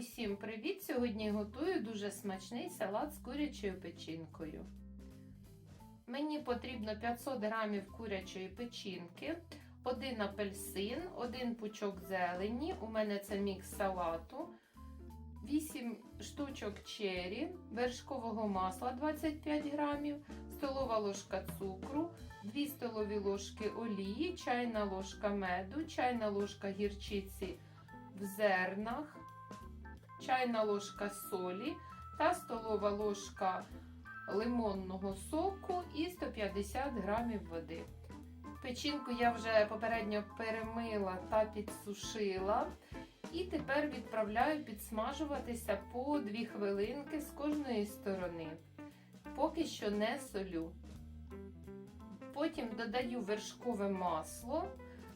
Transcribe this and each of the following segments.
Усім привіт! Сьогодні готую дуже смачний салат з курячою печінкою. Мені потрібно 500 грамів курячої печінки, один апельсин, один пучок зелені. У мене це мікс салату, 8 штучок чері, вершкового масла 25 грамів, столова ложка цукру, 2 столові ложки олії, чайна ложка меду, чайна ложка гірчиці в зернах, чайна ложка солі та столова ложка лимонного соку і 150 грамів води. Печінку я вже попередньо перемила та підсушила. І тепер відправляю підсмажуватися по 2 хвилинки з кожної сторони. Поки що не солю. Потім додаю вершкове масло,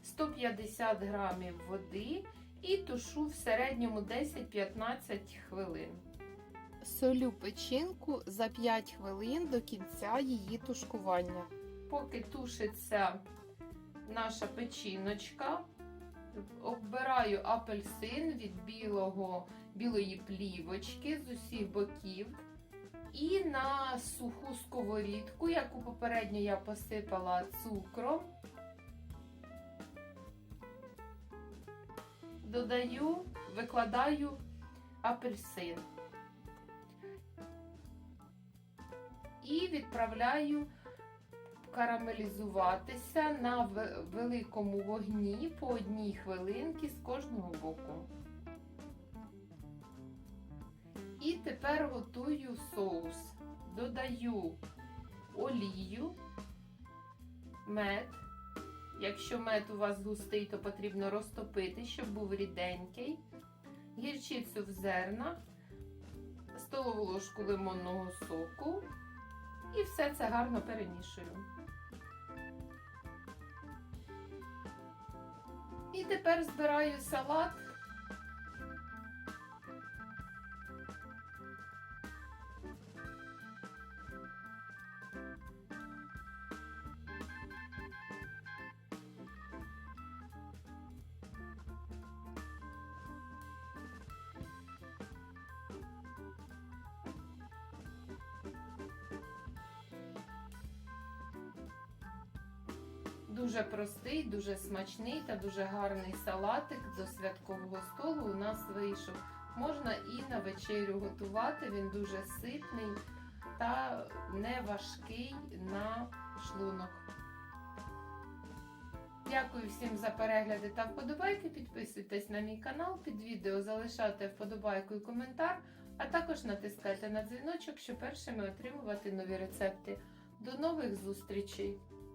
150 грамів води і тушу в середньому 10-15 хвилин. Солю печінку за 5 хвилин до кінця її тушкування. Поки тушиться наша печіночка, оббираю апельсин від білого, білої плівочки з усіх боків. І на суху сковорідку, яку попередньо я посипала цукром, додаю, викладаю апельсин і відправляю карамелізуватися на великому вогні по одній хвилинці з кожного боку. І тепер готую соус. Додаю олію, мед. Якщо мед у вас густий, то потрібно розтопити, щоб був ріденький, гірчицю в зерна, столову ложку лимонного соку. І все це гарно перемішую. І тепер збираю салат. Дуже простий, дуже смачний та дуже гарний салатик до святкового столу у нас вийшов. Можна і на вечерю готувати, він дуже ситний та не важкий на шлунок. Дякую всім за перегляди та вподобайки. Підписуйтесь на мій канал, під відео залишайте вподобайку і коментар, а також натискайте на дзвіночок, щоб першими отримувати нові рецепти. До нових зустрічей!